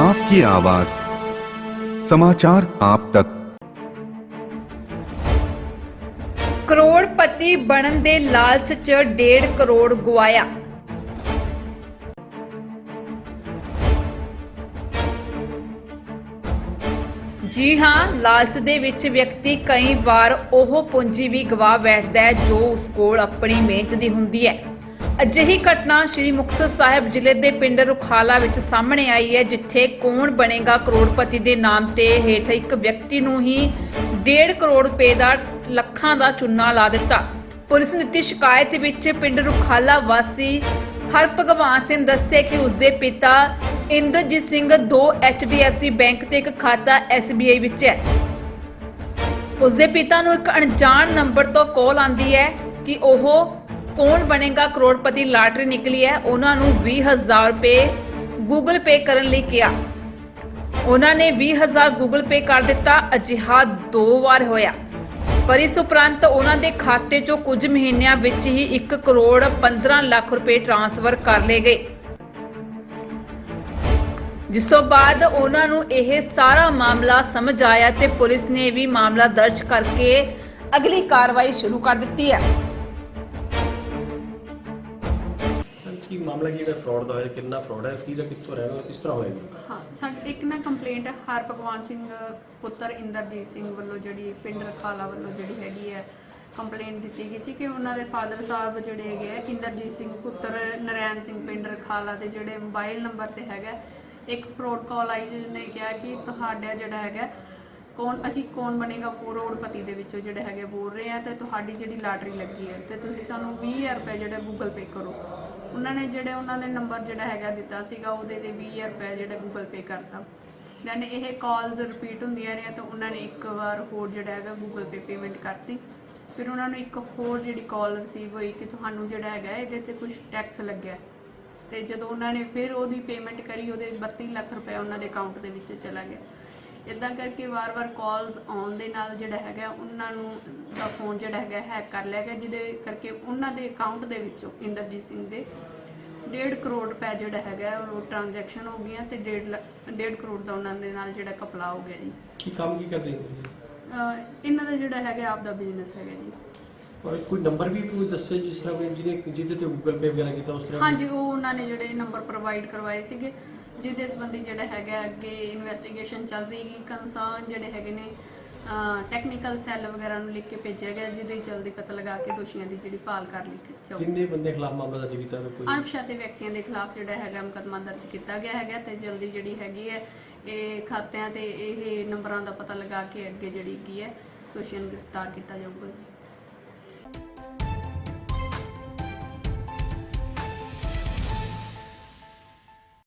आपकी आवाज समाचार आप तक ਕਰੋੜਪਤੀ ਬਣਨ ਦੇ ਲਾਲਚ 'ਚ 1.5 ਕਰੋੜ ਗਵਾਇਆ ਜੀ ਹਾਂ ਲਾਲਚ ਦੇ ਵਿੱਚ ਵਿਅਕਤੀ ਕਈ ਵਾਰ ਉਹ ਪੂੰਜੀ ਵੀ ਗਵਾ ਬੈਠਦਾ ਹੈ ਜੋ ਉਸ ਕੋਲ ਆਪਣੀ ਮਿਹਨਤ ਦੀ ਹੁੰਦੀ ਹੈ ਅਜਿਹੀ ਘਟਨਾ ਸ਼੍ਰੀ ਮੁਕਤਸਰ ਸਾਹਿਬ ਜ਼ਿਲ੍ਹੇ ਦੇ ਪਿੰਡ ਰੁਖਾਲਾ ਵਿੱਚ ਸਾਹਮਣੇ ਆਈ ਹੈ, ਜਿੱਥੇ ਕੌਣ ਬਣੇਗਾ ਕਰੋੜਪਤੀ ਦੇ ਨਾਮ ਤੇ ਹੇਠ ਇੱਕ ਵਿਅਕਤੀ ਨੂੰ ਹੀ 1.5 ਕਰੋੜ ਰੁਪਏ ਦਾ ਲੱਖਾਂ ਦਾ ਚੁੰਨਾ ਲਾ ਦਿੱਤਾ। ਪੁਲਿਸ ਨੇ ਦਿੱਤੀ ਸ਼ਿਕਾਇਤ ਵਿੱਚ ਪਿੰਡ ਰੁਖਾਲਾ ਵਾਸੀ ਹਰ ਭਗਵਾਨ ਸਿੰਘ ਦੱਸੇ ਕਿ ਉਸਦੇ ਪਿਤਾ ਇੰਦਰਜੀਤ ਸਿੰਘ 2 HDFC ਬੈਂਕ ਤੇ ਇੱਕ ਖਾਤਾ SBI ਵਿੱਚ ਹੈ। ਉਸਦੇ ਪਿਤਾ ਨੂੰ ਇੱਕ ਅਣਜਾਣ ਨੰਬਰ ਤੋਂ ਕਾਲ ਆਂਦੀ ਹੈ ਕਿ ਉਹ ਕੌਣ ਬਣੇਗਾ ਕਰੋੜਪਤੀ ਲਾਟਰੀ ਨਿਕਲੀ ਹੈ? ਉਹਨਾਂ ਨੂੰ 20000 ਰੁਪਏ ਗੂਗਲ ਪੇ ਕਰਨ ਲਈ ਕਿਹਾ। ਉਹਨਾਂ ਨੇ 20000 ਗੂਗਲ ਪੇ ਕਰ ਦਿੱਤਾ। ਅਜਿਹਾ ਦੋ ਵਾਰ ਹੋਇਆ। ਪਰ ਇਸ ਉਪਰੰਤ ਉਹਨਾਂ ਦੇ ਖਾਤੇ 'ਚੋਂ ਕੁਝ ਮਹੀਨਿਆਂ ਵਿੱਚ ਹੀ 1 ਕਰੋੜ 15 ਲੱਖ ਰੁਪਏ ਟ੍ਰਾਂਸਫਰ ਕਰ ਲਏ ਗਏ। ਜਿਸ ਤੋਂ ਬਾਅਦ ਉਹਨਾਂ ਨੂੰ ਇਹ ਸਾਰਾ ਮਾਮਲਾ ਸਮਝ ਆਇਆ ਤੇ ਪੁਲਿਸ ਨੇ ਵੀ ਮਾਮਲਾ ਦਰਜ ਕਰਕੇ ਅਗਲੀ ਕਾਰਵਾਈ ਸ਼ੁਰੂ ਕਰ ਦਿੱਤੀ ਹੈ। ਕੀ ਮਾਮਲਾ ਕੀ ਜਿਹੜਾ ਫਰਾਡ ਦਾ ਹੋਇਆ, ਕਿੰਨਾ ਫਰਾਡ ਹੈ? ਕਿਹਦਾ ਕਿੱਥੋਂ ਰਹਿਣਾ ਕਿਸ ਤਰ੍ਹਾਂ ਹੋਏਗਾ ਹਾਂ, ਸਾਡੇ ਇੱਕ ਨਾ ਕੰਪਲੇਂਟ ਹਰ ਭਗਵਾਨ ਸਿੰਘ ਪੁੱਤਰ ਇੰਦਰਜੀਤ ਸਿੰਘ ਵੱਲੋਂ ਜਿਹੜੀ ਪਿੰਡ ਰਖਾਲਾ ਵੱਲੋਂ ਜਿਹੜੀ ਹੈਗੀ ਹੈ ਕੰਪਲੇਂਟ ਦਿੱਤੀ ਗਈ ਸੀ ਕਿ ਉਹਨਾਂ ਦੇ ਫਾਦਰ ਸਾਹਿਬ ਜਿਹੜੇ ਹੈਗੇ ਆ, ਇੰਦਰਜੀਤ ਸਿੰਘ ਪੁੱਤਰ ਨਰੈਣ ਸਿੰਘ ਪਿੰਡ ਰਖਾਲਾ ਦੇ ਜਿਹੜੇ ਮੋਬਾਈਲ ਨੰਬਰ ਤੇ ਹੈਗਾ, ਇੱਕ ਫਰੋਡ ਕਾਲ ਆਈ ਜਿਹਨੇ ਕਿਹਾ ਕਿ ਤੁਹਾਡਾ ਜਿਹੜਾ ਹੈਗਾ, ਕੌਣ, ਅਸੀਂ ਕੌਣ ਬਣੇਗਾ ਕਰੋੜਪਤੀ ਦੇ ਵਿੱਚੋਂ ਜਿਹੜੇ ਹੈਗੇ ਬੋਲ ਰਹੇ ਆ ਤੇ ਤੁਹਾਡੀ ਜਿਹੜੀ ਲਾਟਰੀ ਲੱਗੀ ਹੈ, ਤੇ ਤੁਸੀਂ ਸਾਨੂੰ 20000 ਰੁਪਏ ਜਿਹੜੇ ਗੂਗਲ ਪੇ ਕਰੋ। ਉਹਨਾਂ ਨੇ ਜਿਹੜੇ ਉਹਨਾਂ ਦੇ ਨੰਬਰ ਜਿਹੜਾ ਹੈਗਾ ਦਿੱਤਾ ਸੀਗਾ, ਉਹਦੇ ਤੇ 20000 ਰੁਪਏ ਜਿਹੜਾ ਗੂਗਲ ਪੇ ਕਰਤਾ। ਦੈਨ ਇਹ ਕਾਲਸ ਰਿਪੀਟ ਹੁੰਦੀਆਂ ਰਹੀਆਂ ਤਾਂ ਉਹਨਾਂ ਨੇ ਇੱਕ ਵਾਰ ਹੋਰ ਜਿਹੜਾ ਹੈਗਾ ਗੂਗਲ ਪੇ ਪੇਮੈਂਟ ਕਰਤੀ। ਫਿਰ ਉਹਨਾਂ ਨੂੰ ਇੱਕ ਹੋਰ ਜਿਹੜੀ ਕਾਲ ਰਿਸੀਵ ਹੋਈ ਕਿ ਤੁਹਾਨੂੰ ਜਿਹੜਾ ਹੈਗਾ ਇਹਦੇ ਤੇ ਕੁਝ ਟੈਕਸ ਲੱਗਿਆ। ਤੇ ਜਦੋਂ ਉਹਨਾਂ ਨੇ ਫਿਰ ਉਹਦੀ ਪੇਮੈਂਟ ਕਰੀ, ਉਹਦੇ 32 ਲੱਖ ਰੁਪਏ ਉਹਨਾਂ ਦੇ ਅਕਾਊਂਟ ਦੇ ਵਿੱਚ ਚਲਾ ਗਿਆ। ਇਦਾਂ ਕਰਕੇ ਵਾਰ-ਵਾਰ ਕਾਲਸ ਆਉਣ ਦੇ ਨਾਲ ਜਿਹੜਾ ਹੈਗਾ ਉਹਨਾਂ ਨੂੰ ਦਾ ਫੋਨ ਜਿਹੜਾ ਹੈਗਾ ਹੈਕ ਕਰ ਲਿਆ ਗਿਆ ਜਿਹਦੇ ਕਰਕੇ ਉਹਨਾਂ ਦੇ ਅਕਾਊਂਟ ਦੇ ਵਿੱਚੋਂ ਇੰਦਰਜੀਤ ਸਿੰਘ ਦੇ 1.5 ਕਰੋੜ ਰੁਪਏ ਜਿਹੜਾ ਹੈਗਾ ਉਹ ਟ੍ਰਾਂਜੈਕਸ਼ਨ ਹੋ ਗਈਆਂ ਤੇ 1.5 1.5 ਕਰੋੜ ਦਾ ਉਹਨਾਂ ਦੇ ਨਾਲ ਜਿਹੜਾ ਕਪਲਾ ਹੋ ਗਿਆ ਜੀ। ਕੀ ਕੰਮ ਕੀ ਕਰਦੇ ਹੋ ਅਹ ਇਹਨਾਂ ਦਾ ਜਿਹੜਾ ਹੈਗਾ ਆਪ ਦਾ ਬਿਜ਼ਨਸ ਹੈਗਾ ਜੀ। ਔਰ ਕੋਈ ਨੰਬਰ ਵੀ ਕੋਈ ਦੱਸੇ ਜਿਸ ਤਰ੍ਹਾਂ ਕੋਈ ਜਿਹਨੇ ਜਿਹਦੇ ਤੇ ਗੂਗਲ ਪੇ ਵਗੈਰਾ ਕੀਤਾ ਉਸ ਤਰ੍ਹਾਂ ਹਾਂਜੀ ਉਹ ਉਹਨਾਂ ਨੇ ਜਿਹੜੇ ਨੰਬਰ ਪ੍ਰੋਵਾਈਡ ਕਰਵਾਏ ਸੀਗੇ। ਜਿਹਦੇ ਸੰਬੰਧੀ ਜਿਹੜਾ ਹੈਗਾ ਅੱਗੇ ਇਨਵੈਸਟੀਗੇਸ਼ਨ ਚੱਲ ਰਹੀ ਹੈ ਕੰਸਰਨ ਜਿਹੜੇ ਹੈਗੇ ਨੇ ਟੈਕਨੀਕਲ ਸੈੱਲ ਵਗੈਰਾ ਨੂੰ ਲਿਖ ਕੇ ਭੇਜਿਆ ਗਿਆ ਜਿਹਦੇ ਜਲਦੀ ਪਤਾ ਲਗਾ ਕੇ ਦੋਸ਼ੀਆਂ ਦੀ ਜਿਹੜੀ ਭਾਲ ਕਰ ਲਈ ਜਾਊ ਕਿੰਨੇ ਬੰਦੇ ਖਿਲਾਫ ਮਾਮਲਾ ਦਰਜ ਕੀਤਾ ਹੈ ਕੋਈ? ਅਣਪਛਾਤੇ ਵਿਅਕਤੀਆਂ ਦੇ ਖਿਲਾਫ ਜਿਹੜਾ ਹੈਗਾ ਮੁਕੱਦਮਾ ਦਰਜ ਕੀਤਾ ਗਿਆ ਹੈਗਾ ਤੇ ਜਲਦੀ ਜਿਹੜੀ ਹੈਗੀ ਹੈ ਇਹ ਖਾਤਿਆਂ ਤੇ ਇਹ ਨੰਬਰਾਂ ਦਾ ਪਤਾ ਲਗਾ ਕੇ ਅੱਗੇ ਜਿਹੜੀ ਕੀ ਹੈ ਦੋਸ਼ੀਆਂ ਨੂੰ ਗ੍ਰਿਫਤਾਰ ਕੀਤਾ ਜਾਊਗਾ ਜੀ।